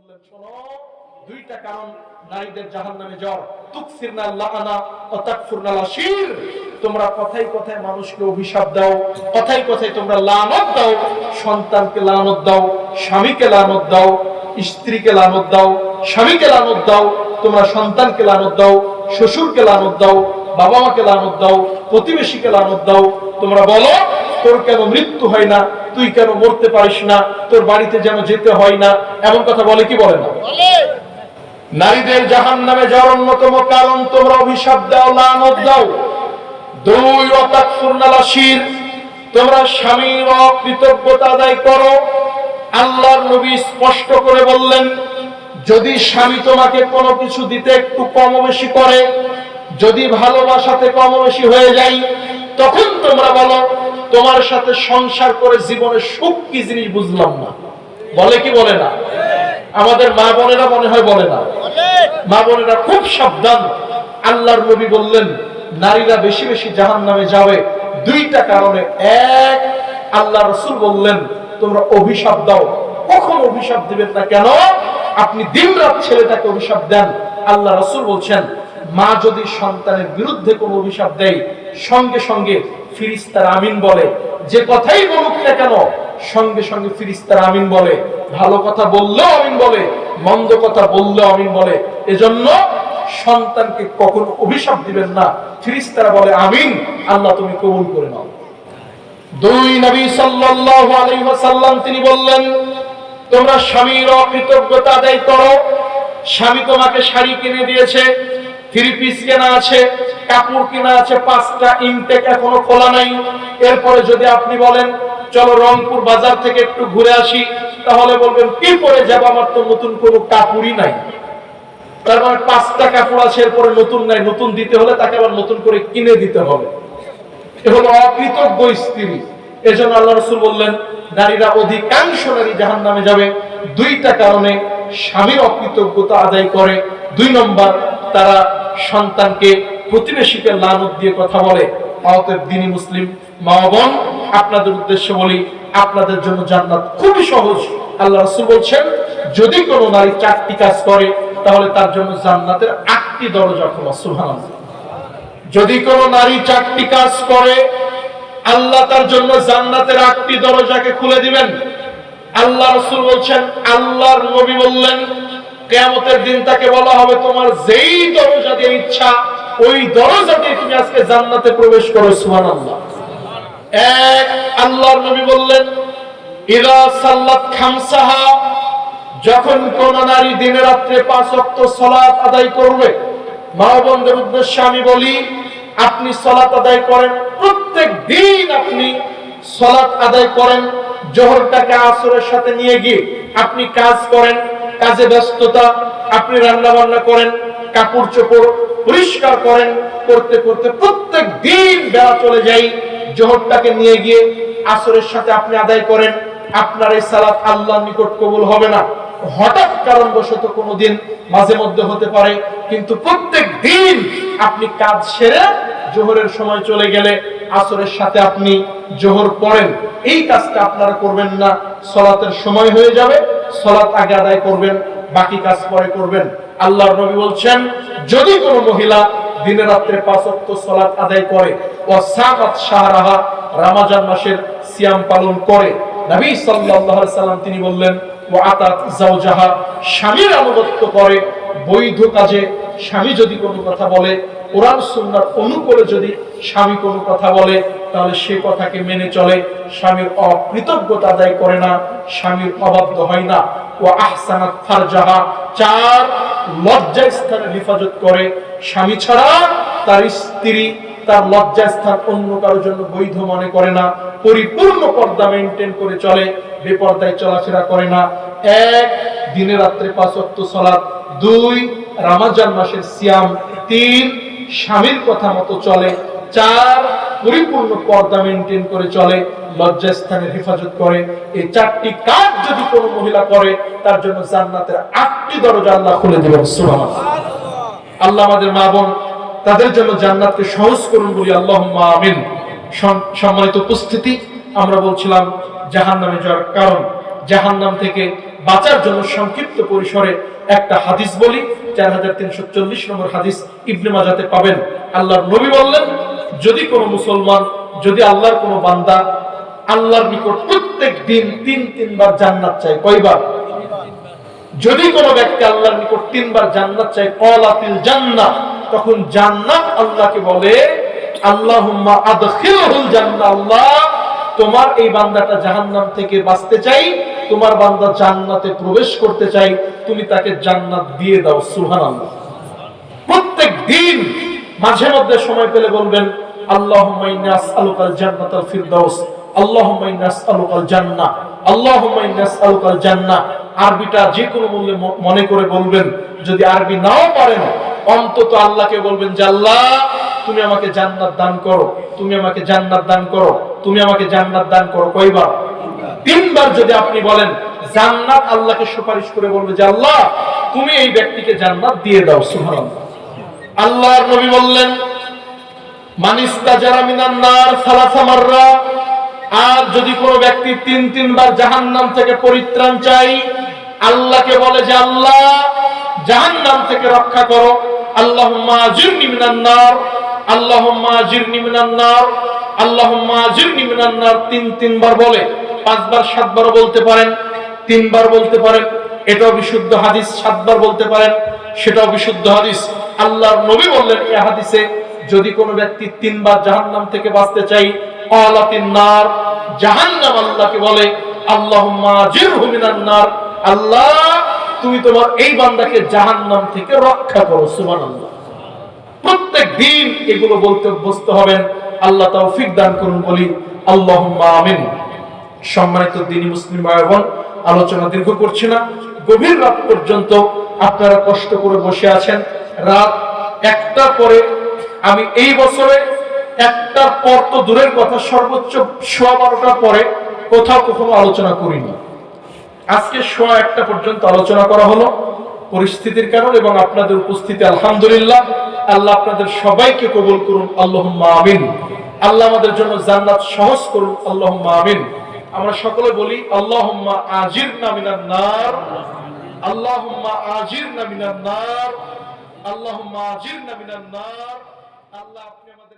বললেন, শোনো, দুইটা কারণ নারীদের জ্বর ও লাশির তোমরা কথাই কথায় মানুষকে অভিশাপ দাও কথাই কথায় তোমরা লানত দাও, সন্তানকে লানত দাও, স্বামীকে লানত দাও, স্ত্রীকে লানত দাও, স্বামীকে লানত দাও, তোমরা সন্তানকে লানত দাও, শ্বশুরকে লানত দাও বাবা মাকে লানত দাও, প্রতিবেশীকে লানত দাও, তোমরা বলো তোর কেন মৃত্যু হয় না? তুই কেন মরতে পারিস না? তোর বাড়িতে যেন যেতে হয় না? এমন কথা বলে কি বলে না? নারীদের জাহান নামে যাওয়ার অন্যতম কারণ তোমরা অভিশাপ দাও লানত দাও। দুই অতাকফুরনালাশির তোমরা স্বামীর অকৃতজ্ঞতা আদায় করো। আল্লাহর নবী স্পষ্ট করে বললেন যদি স্বামী তোমাকে কোনো কিছু দিতে একটু কম বেশি করে যদি ভালোবাসাতে কম বেশি হয়ে যায় তখন তোমরা বলো তোমার সাথে সংসার করে জীবনে সুখ কি জিনিস বুঝলাম না। বলে কি বলে না? আমাদের মা বোনেরা মনে হয় বলে না। মা বোনেরা খুব সাবধান। আল্লাহর নবী বললেন, নারীরা বেশি বেশি জাহান নামে যাবে। দুইটা কারণে। এক, আল্লাহ রসুল বললেন, তোমরা অভিশাপ দাও। কখন অভিশাপ দিবেন না কেন? আপনি দিন রাত ছেলেটাকে অভিশাপ দেন। আল্লাহ রসুল বলছেন, মা যদি সন্তানের বিরুদ্ধে কোনো অভিশাপ দেয় সঙ্গে সঙ্গে ফিরিস্তার আমিন বলে। যে কথাই বলুক না কেন, সঙ্গে সঙ্গে ফিরিস্তার আমিন বলে। ভালো কথা বললেও আমিন বলে, মন্দ কথা বললেও আমিন বলে। এজন্য সন্তানকে কখনো অভিশাপ দিবেন না। ফিরিস্তারা বলে, আমিন, আল্লাহ তুমি কবুল করে নাও। দুই নবী সাল্লাল্লাহু আলাইহি ওয়াসাল্লাম তিনি বললেন, তোমরা স্বামীর অকৃতজ্ঞতা আদায় করো। স্বামী তোমাকে শাড়ি কিনে দিয়েছে, থ্রি পিস কেনা আছে। কাপড় কেনা আছে, পাঁচটা ইনটেক এখনও খোলা নাই। এরপরে যদি আপনি বলেন, চলো রংপুর বাজার থেকে একটু ঘুরে আসি তাহলে বলবেন, কি পরে যাব? আমার তো নতুন কোনো কাপড়ই নাই। তার মানে পাঁচটা কাপড় আছে, এরপরে নতুন নাই। নতুন দিতে হলে তাকে আবার নতুন করে কিনে দিতে হবে। এ হলো অকৃতজ্ঞ স্ত্রী। এজন্য আল্লাহ রসুল বললেন, নারীরা অধিকাংশ নারী জাহান নামে যাবে। দুইটা কারণে স্বামীর অকৃতজ্ঞতা আদায় করে। দুই নম্বর, তারা সন্তানকে প্রতিবেশীকে লানত দিয়ে কথা বলে অতএব দিনী মুসলিম, মা বোন, আপনাদের উদ্দেশ্যে বলি, আপনাদের জন্য জান্নাত খুবই সহজ। আল্লাহ রসুল বলছেন, যদি কোনো নারী চারটি কাজ করে, তাহলে তার জন্য জান্নাতের আটটি দরজা খোলা, সুবহানাল্লাহ। যদি কোনো নারী চারটি কাজ করে, আল্লাহ তার জন্য জান্নাতের আটটি দরজাকে খুলে দিবেন। আল্লাহ রসুল বলছেন, আল্লাহর নবী বললেন, কেয়ামতের দিন তাকে বলা হবে তোমার যেই দরজা দিয়ে ইচ্ছা ওই দরজা দিয়ে তুমি আজকে জান্নাতে প্রবেশ করো সুহান আল্লাহ এক, আল্লাহর নবী বললেন ইরা সাল্লাত খামসাহা যখন কোন নারী দিনে রাত্রে পাঁচ অক্ত সলাৎ আদায় করবে, মা বোনদের উদ্দেশ্যে আমি বলি, আপনি সলাৎ আদায় করেন, প্রত্যেক দিন আপনি সলাৎ আদায় করেন, জোহরটাকে আসরের সাথে নিয়ে গিয়ে আপনি কাজ করেন, কাজে ব্যস্ততা, আপনি রান্না বান্না করেন, কাপড় চোপড় পরিষ্কার করেন, করতে করতে প্রত্যেক দিন বেলা চলে যাই, জোহরটাকে নিয়ে গিয়ে আসরের সাথে আপনি আদায় করেন, আপনার এই সালাত আল্লাহর নিকট কবুল হবে না। হঠাৎ কারণবশত কোনোদিন মাঝে মধ্যে হতে পারে, কিন্তু প্রত্যেক দিন আপনি কাজ সেরে জোহরের সময় চলে গেলে আসরের সাথে আপনি জোহর পড়েন। এই কাজটা আপনারা করবেন না, সলাতের সময় হয়ে যাবে সলাত আগে আদায় করবেন, বাকি কাজ পরে করবেন। আল্লাহর নবী বলছেন, যদি কোনো মহিলা দিনে রাত্রে পাঁচ ওয়াক্ত সলাত আদায় করে, ও সাকাত শাহরাহা রামাজান মাসের সিয়াম পালন করে, নবী সাল্লাল্লাহু আলাইহি সাল্লাম তিনি বললেন, ও আতাত জাওজাহা স্বামীর আনুগত্য করে, বৈধ কাজে স্বামী যদি কোনো কথা বলে, কোরআন সুন্নার অনুকূলে যদি স্বামী কোনো কথা বলে তাহলে সে কথাকে মেনে চলে। স্বামীর অকৃতজ্ঞতা আদায় করে না, স্বামীর অবাধ্য হয় না। ও আহসানাত ফারজাহা, চার লজ্জা স্থানে হেফাজত করে। স্বামী ছাড়া তার স্ত্রী তার লজ্জা স্থান অন্য কারোর জন্য বৈধ মনে করে না। পরিপূর্ণ পর্দা মেনটেন করে চলে, বেপর্দায় চলাফেরা করে না। এক, দিনে রাত্রে পাঁচ অক্ত সলাৎ দুই, রামাজান মাসের সিয়াম। তিন, স্বামীর কথা মতো চলে। চার পরিপূর্ণ পর্দা মেনটেন করে চলে লজ্জাস্থানের হেফাজত করে। এই চারটি কাজ যদি কোনো মহিলা করে, তার জন্য জান্নাতের আটটি দরজা আল্লাহ খুলে দেবেন, সুবহানাল্লাহ। আল্লাহ আমাদের মা বোন, তাদের জন্য জান্নাতকে সহজ করুন বলি আল্লাহ আমিন। সম্মানিত উপস্থিতি, আমরা বলছিলাম জাহান নামে যাওয়ার কারণ। জাহান নাম থেকে বাঁচার জন্য সংক্ষিপ্ত পরিসরে একটা হাদিস বলি, চার হাজার তিনশো চল্লিশ নম্বর হাদিস ইবনে মাজাতে পাবেন। আল্লাহর নবী বললেন যদি কোনো মুসলমান, যদি আল্লাহর কোনো বান্দা আল্লাহর নিকট প্রত্যেক দিন তিন, তিনবার জান্নাত চাই কয়বার? যদি কোনো ব্যক্তি আল্লাহর নিকট তিনবার জান্নাত চায় কলাতিল জান্নাত তখন জান্নাত আল্লাহকে বলে, আল্লাহুম্মা আদখিলহুল জান্নাহ, আল্লাহ, তোমার এই বান্দাটা জাহান্নাম থেকে বাঁচতে চাই, তোমার বান্দা জান্নাতে প্রবেশ করতে চাই, তুমি তাকে জান্নাত দিয়ে দাও, সুবহানাল্লাহ। প্রত্যেক দিন মাঝে মধ্যে সময় পেলে বলবেন আল্লাহুম্মা ইন্নী আসআলুকাল জান্নাতাল ফিরদাউস, আল্লাহুম্মা ইন্নী আসআলুকাল জান্নাহ, আল্লাহুম্মা ইন্নী আসআলুকাল জান্নাহ। আরবিটা যে কোনো মূল্যে মনে করে বলবেন। যদি আরবি নাও পারেন, অন্তত আল্লাহকে বলবেন যে, আল্লাহ, তুমি আমাকে জান্নাত দান করো, তুমি আমাকে জান্নাত দান করো, তুমি আমাকে জান্নাত দান করো। কয়বার? তিনবার যদি আপনি বলেন, জান্নাত আল্লাহকে সুপারিশ করে বলবে যে, আল্লাহ, তুমি এই ব্যক্তিকে জান্নাত দিয়ে দাও। সুবহানাল্লাহ। আল্লাহর নবী বললেন মানিস্তা যারা মিনান নার, সালাসা মাররা, আর যদি কোনো ব্যক্তি তিন, তিনবার জাহান্নাম থেকে পরিত্রাণ চাই আল্লাহকে বলে যে, আল্লাহ, জাহান্নাম থেকে রক্ষা করো। আল্লাহুম্মা আজিরনি মিনান নার, আল্লাহুম্মা আজিরনি মিনান নার, আল্লাহুম্মা তিন, তিনবার বলে, পাঁচবার, সাতবার বলতে পারেন, তিনবার বলতে পারেন। এটাও বিশুদ্ধ হাদিস, সাতবার বলতে পারেন, সেটাও বিশুদ্ধ হাদিস। আল্লাহর নবী বললেন এই হাদিসে যদি কোনো ব্যক্তি তিনবার জাহান্নাম থেকে বাঁচতে চাই আলাতিন নার জাহান্নাম আল্লাহকে বলে নার। আল্লাহ, তুমি তোমার এই বান্দাকে জাহান্নাম থেকে রক্ষা করো প্রত্যেক দিন এগুলো বলতে অভ্যস্ত হবেন। আল্লাহ তৌফিক দান করুন, বলি আমিন। সম্মানিত মুসলিম ভাই বোন আলোচনা দীর্ঘ করছি না। গভীর রাত পর্যন্ত আপনারা কষ্ট করে বসে আছেন। রাত একটা পরে আমি এই বছরে একটার পর তো দূরের কথা, সর্বোচ্চ সোয়া বারোটার পরে কোথাও কখনো আলোচনা করিনি। আজকে সোয়া একটা পর্যন্ত আলোচনা করা হলো পরিস্থিতির কারণ এবং আপনাদের উপস্থিতি, আলহামদুলিল্লাহ। আল্লাহ আপনাদের সবাইকে কবুল করুন আল্লাহ আমিন। আল্লাহ আমাদের জন্য জান্নাত সহজ করুন আল্লাহ আমিন। আমরা সকলে বলি আল্লাহ আজির নামিনার নার। আল্লাহ আজির নামিনার নার। আল্লাহ আজির নামিনার নার। আল্লাহ আপনি আমাদের